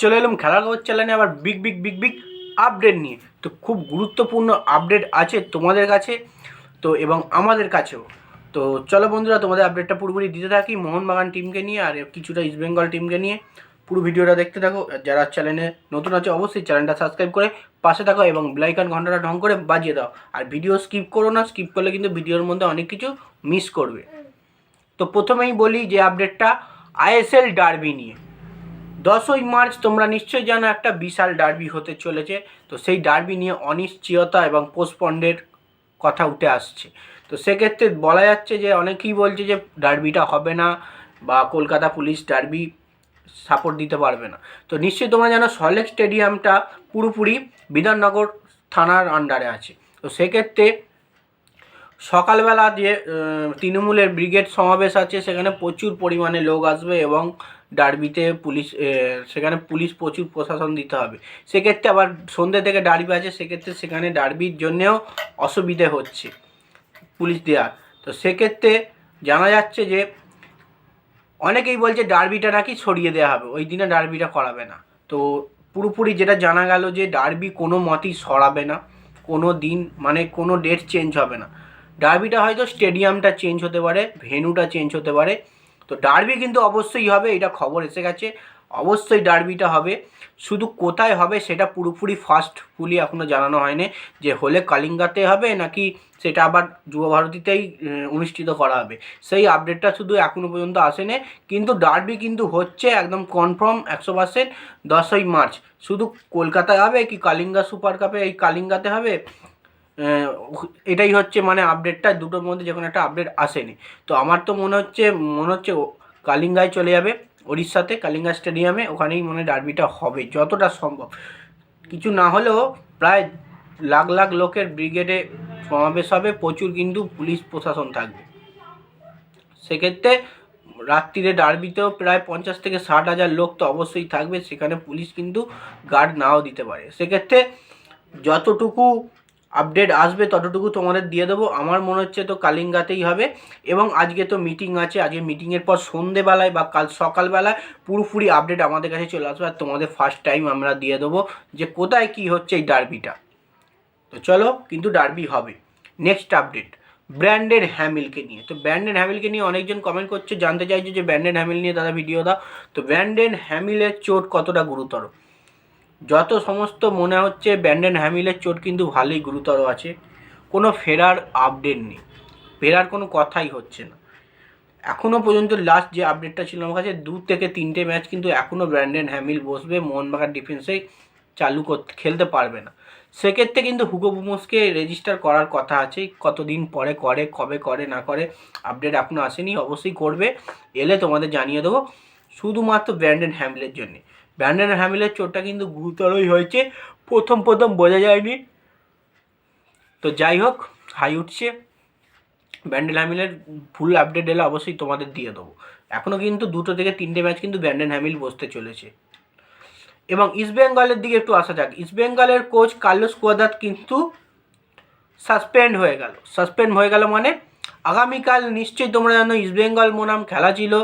চলে এলাম খেলার খবর চ্যানেলে আবার big big big big update নিয়ে। তো খুব গুরুত্বপূর্ণ আপডেট আছে তোমাদের কাছে, তো এবং আমাদের কাছেও। তো চলো বন্ধুরা, তোমাদের আপডেটটা পুরোপুরি দিতে থাকি মোহনবাগান টিমকে নিয়ে আর কিছুটা ইস্টবেঙ্গল টিমকে নিয়ে। পুরো ভিডিওটা দেখতে থাকো, যারা চ্যানেলে নতুন আছে অবশ্যই চ্যানেলটা সাবস্ক্রাইব করে পাশে থাকো এবং বেলাইকান ঘন্টাটা ঢং করে বাজিয়ে দাও। আর ভিডিও স্কিপ করো না স্কিপ করলে কিন্তু ভিডিওর মধ্যে অনেক কিছু মিস করবে। তো প্রথমেই বলি যে আপডেটটা আইএসএল ডার্বি নিয়ে। দশই মার্চ তোমরা নিশ্চয়ই জানো একটা বিশাল ডার্বি হতে চলেছে। তো সেই ডার্বি নিয়ে অনিশ্চয়তা এবং পোস্টপন্ডের কথা উঠে আসছে। তো সেক্ষেত্রে বলা যাচ্ছে যে অনেকেই বলছে যে ডার্বিটা হবে না বা কলকাতা পুলিশ ডার্বি সাপোর্ট দিতে পারবে না। তো নিশ্চয়ই তোমরা জানো সলেক স্টেডিয়ামটা পুরোপুরি বিধাননগর থানার আন্ডারে আছে। তো সেক্ষেত্রে সকালবেলা যে তৃণমূলের ব্রিগেড সমাবেশ আছে, সেখানে প্রচুর পরিমাণে লোক আসবে এবং ডার্বিতে পুলিশ সেখানে পুলিশ প্রচুর প্রশাসন দিতে হবে। সেক্ষেত্রে আবার সন্ধ্যে থেকে ডার্বি আছে, সেক্ষেত্রে সেখানে ডার্বির জন্যেও অসুবিধে হচ্ছে পুলিশ দেওয়ার তো সেক্ষেত্রে জানা যাচ্ছে যে, অনেকেই বলছে ডার্বিটা নাকি সরিয়ে দেওয়া হবে, ওই দিনে ডার্বিটা করাবে না। তো পুরোপুরি যেটা জানা গেল যে ডার্বি কোনো মতেই সরাবে না, কোনো দিন মানে কোনো ডেট চেঞ্জ হবে না। ডার্বিটা হয়তো স্টেডিয়ামটা চেঞ্জ হতে পারে, ভেন্যুটা চেঞ্জ হতে পারে তো ডার্বি কিন্তু অবশ্যই হবে, এটা খবর এসে গেছে। অবশ্যই ডার্বিটা হবে। শুধু কোথায় হবে সেটা পুরোপুরি ফার্স্ট ফুলি এখনও জানানো হয়নি যে হলে কালিঙ্গাতে হবে নাকি সেটা আবার যুব ভারতীতেই অনুষ্ঠিত করা হবে। সেই আপডেটটা শুধু এখনও পর্যন্ত আসেনি, কিন্তু ডার্বি কিন্তু হচ্ছে একদম কনফার্ম একশো পার্সেন্ট দশই মার্চ। শুধু কলকাতায় হবে কি কালিঙ্গা সুপার কাপে এই কালিঙ্গাতে হবে? এটাই হচ্ছে মানে আপডেটটা দুটোর মধ্যে যে কোনো একটা আপডেট আসেনি। তো আমার তো মনে হচ্ছে মনে হচ্ছে কালিঙ্গায় চলে যাবে উড়িষ্যাতে কালিঙ্গা স্টেডিয়ামে, ওখানেই মনে ডার্বিটা হবে, যতটা সম্ভব। কিছু না হলেও প্রায় লাখ লাখ লোকের ব্রিগেডে সমাবেশ হবে, প্রচুর কিন্তু পুলিশ প্রশাসন থাকবে। সেক্ষেত্রে রাত্রিরে ডার্বিতেও প্রায় পঞ্চাশ থেকে ষাট হাজার লোক তো অবশ্যই থাকবে, সেখানে পুলিশ কিন্তু গার্ড নাও দিতে পারে। সেক্ষেত্রে যতটুকু আপডেট আসবে ততটুকু তোমাদের দিয়ে দেবো। আমার মনে হচ্ছে তো কালিঙ্গাতেই হবে। এবং আজকে তো মিটিং আছে। আজকে মিটিংয়ের পর সন্ধেবেলায় বা কাল সকালবেলায় পুরোপুরি আপডেট আমাদের কাছে চলে আসবে। আর তোমাদের ফার্স্ট টাইম আমরা দিয়ে দেবো যে কোথায় কি হচ্ছে এই ডার্বিটা তো চলো, কিন্তু ডার্বি হবে। নেক্সট আপডেট ব্র্যান্ডেড হ্যামিলকে নিয়ে। তো ব্র্যান্ডেড হ্যামিলকে নিয়ে অনেকজন কমেন্ট করছে। জানতে চাইছে যে ব্র্যান্ডেড হ্যামিল নিয়ে দাদা ভিডিও দাও। তো ব্র্যান্ডেড হ্যামিলের চোট কতটা গুরুতর? যত সমস্ত মনে হচ্ছে ব্যান্ডেন হ্যামিলের চোট কিন্তু ভালোই গুরুতর আছে, কোনো ফেরার আপডেট নেই, ফেরার কোনো কথাই হচ্ছে না। এখনও পর্যন্ত লাস্ট যে আপডেটটা ছিল আমার কাছে, দু থেকে তিনটে ম্যাচ কিন্তু এখনও ব্র্যান্ডেন হ্যামিল বসবে, মোহনবাগান ডিফেন্সে চালু করতে খেলতে পারবে না। সেক্ষেত্রে কিন্তু হুগো রেজিস্টার করার কথা আছে, কতদিন পরে করে, কবে করে, না করে আপডেট এখনও আসেনি, অবশ্যই করবে। এলে তোমাদের জানিয়ে দেবো। শুধুমাত্র ব্র্যান্ডেন হ্যামিলের জন্যে। ব্র্যান্ডেন হ্যামিলের চোটটা কিন্তু গুরুতরই হয়েছে। প্রথম প্রথম বোঝা যায়নি। তো যাই হোক, হাই উঠছে। ব্যান্ডেন হ্যামিলের ফুল আপডেট এলে, অবশ্যই তোমাদের দিয়ে দেবো। এখনও কিন্তু দুটো থেকে তিনটে ম্যাচ কিন্তু ব্যান্ডেন হ্যামিল বসতে চলেছে। এবং ইস্টবেঙ্গলের দিকে একটু আসা যাক। ইস্টবেঙ্গলের কোচ কার্লোস কোয়াদাত কিন্তু সাসপেন্ড হয়ে গেল। সাসপেন্ড হয়ে গেল মানে আগামীকাল নিশ্চয়ই তোমরা জানো ইস্টবেঙ্গল মোনাম খেলা ছিল।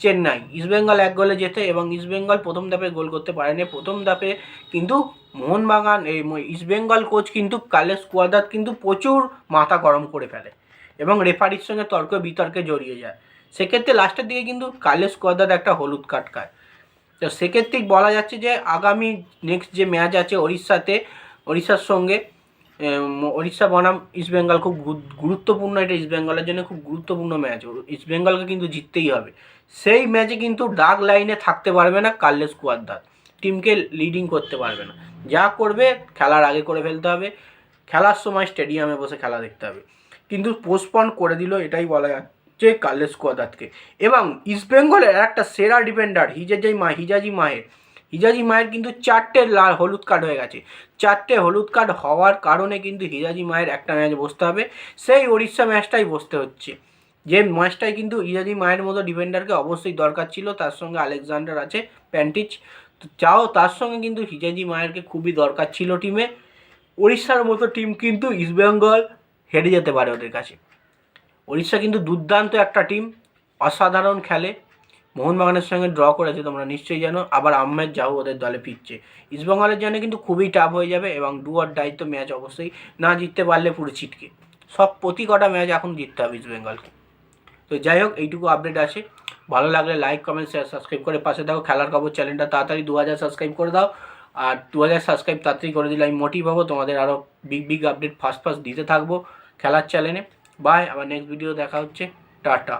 চেন্নাই। ইস্টবেঙ্গল এক গোলে যেতে এবং ইস্টবেঙ্গল প্রথম ধাপে গোল করতে পারেনি। প্রথম ধাপে কিন্তু মোহনবাগান, এই ইস্টবেঙ্গল কোচ কিন্তু কালেস কুয়াদাত কিন্তু প্রচুর মাথা গরম করে ফেলে এবং রেফারির সঙ্গে তর্ক বিতর্কে জড়িয়ে যায়। সেক্ষেত্রে লাস্টের দিকে কিন্তু কালেস কুয়াদাত একটা হলুদ কার্ড খায়। তো সেক্ষেত্রে বলা যাচ্ছে যে আগামী নেক্সট যে ম্যাচ আছে ওড়িশাতে, ওড়িশার সঙ্গে ওড়িশা বনাম ইস্টবেঙ্গল খুব গুরুত্বপূর্ণ এটা ইস্টবেঙ্গলের জন্য খুব গুরুত্বপূর্ণ ম্যাচ। ইস্টবেঙ্গলকে কিন্তু জিততেই হবে। সেই ম্যাচে কিন্তু ডাক লাইনে থাকতে পারবে না কার্লেস কুয়াদ্দার। টিমকে লিডিং করতে পারবে না। যা করবে, খেলার আগে করে ফেলতে হবে। খেলার সময় স্টেডিয়ামে বসে খেলা দেখতে হবে। কিন্তু পোস্টপন করে দিল, এটাই বলা যাচ্ছে কার্লেস কুয়াদাতকে এবং ইস্টবেঙ্গলের একটা সেরা ডিফেন্ডার হিজাজি মা, হিজাজি মাহের হিজাজি মায়ের কিন্তু চারটে লাল হলুদ কার্ড হয়ে গেছে। চারটে হলুদ কার্ড হওয়ার কারণে কিন্তু হিজাজি মায়ের একটা ম্যাচ বসতে হবে। সেই উড়িষ্যা ম্যাচটাই বসতে হচ্ছে। যে ম্যাচটাই কিন্তু ইজাজি মায়ের মতো ডিফেন্ডারকে অবশ্যই দরকার ছিল, তার সঙ্গে আলেকজান্ডার আছে প্যান্টিচ। তো চাও তার সঙ্গে কিন্তু হিজাজি মায়েরকে খুবই দরকার ছিল টিমে উড়িষ্যার মতো টিম কিন্তু ইস্টবেঙ্গল হেরে যেতে পারে ওদের কাছে। উড়িষ্যা কিন্তু দুর্দান্ত একটা টিম অসাধারণ খেলে। মোহনবাগানের সঙ্গে ড্র করেছে, তোমরা নিশ্চয়ই জানো। আবার আহমেদ জাহু ওদের দলে ফিরছে। ইস্টবেঙ্গলের জন্য কিন্তু খুবই টাফ হয়ে যাবে এবং ডু অর দায়িত্ব ম্যাচ অবশ্যই না জিততে পারলে পুরো ছিটকে। সব প্রতি কটা ম্যাচ এখন জিততে হবে ইস্টবেঙ্গলকে তো যাই হোক, এইটুকু আপডেট আছে। ভালো লাগলে লাইক কমেন্ট শেয়ার সাবস্ক্রাইব করে পাশে দাও খেলার খবর চ্যানেলটা তাড়াতাড়ি দু হাজার সাবস্ক্রাইব করে দাও। আর দু হাজার সাবস্ক্রাইব তাড়াতাড়ি করে দিলে আমি মোটিভ হব। তোমাদের আরও big big update first first দিতে থাকব খেলার চ্যানেলে বাই আবার নেক্সট ভিডিও দেখা হচ্ছে। টাটা